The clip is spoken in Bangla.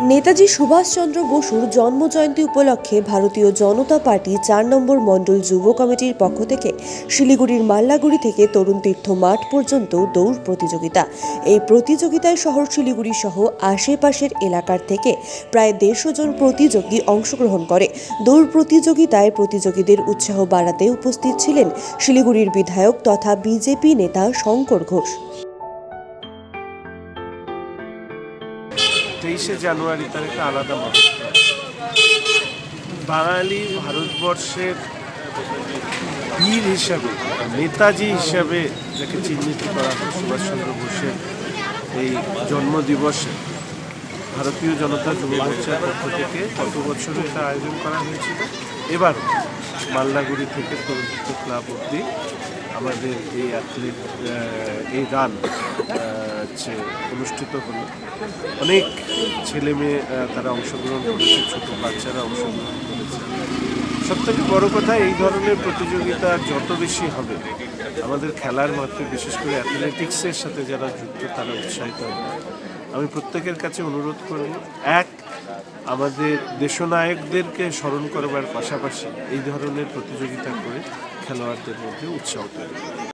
নেতাজি সুভাষচন্দ্র বসুর জন্মজয়ন্তী উপলক্ষে ভারতীয় জনতা পার্টি চার নম্বর মণ্ডল যুব কমিটির পক্ষ থেকে শিলিগুড়ির মাল্লাগুড়ি থেকে তরুণ তীর্থ মাঠ পর্যন্ত দৌড় প্রতিযোগিতা। এই প্রতিযোগিতায় শহর শিলিগুড়ি সহ আশেপাশের এলাকার থেকে প্রায় দেড়শো জন প্রতিযোগী অংশগ্রহণ করে। দৌড় প্রতিযোগিতায় প্রতিযোগীদের উৎসাহ বাড়াতে উপস্থিত ছিলেন শিলিগুড়ির বিধায়ক তথা বিজেপি নেতা শঙ্কর ঘোষ। তেইশে জানুয়ারি তার একটা আলাদা মাহাত্ম আছে। বাঙালি ভারতবর্ষের বীর হিসাবে, নেতাজি হিসাবে যাকে চিহ্নিত করা হয় সুভাষচন্দ্র বোসের এই জন্মদিবসে, ভারতীয় জনতা যুব মোর্চার পক্ষ থেকে গত বছর এটা আয়োজন করা হয়েছিল এবার মাল্লাগুড়ি থেকে তরুণ ক্লাব অব্দি আমাদের এই অ্যাথলিট এই রান হচ্ছে অনুষ্ঠিত হলো, অনেক ছেলে মেয়ে তারা অংশগ্রহণ করেছে, ছোট বাচ্চারা অংশগ্রহণ করেছে। সব থেকে বড় কথা, এই ধরনের প্রতিযোগিতা যত বেশি হবে, আমাদের খেলার মাঠে, বিশেষ করে অ্যাথলেটিক্সের সাথে যারা যুক্ত, তারা উৎসাহিত হবে। আমি প্রত্যেকের কাছে অনুরোধ করব, এক আমাদের দেশনায়কদেরকে স্মরণ করবার পাশাপাশি এই ধরনের প্রতিযোগিতা করে খেলোয়াড়দের মধ্যে উৎসাহ তৈরি।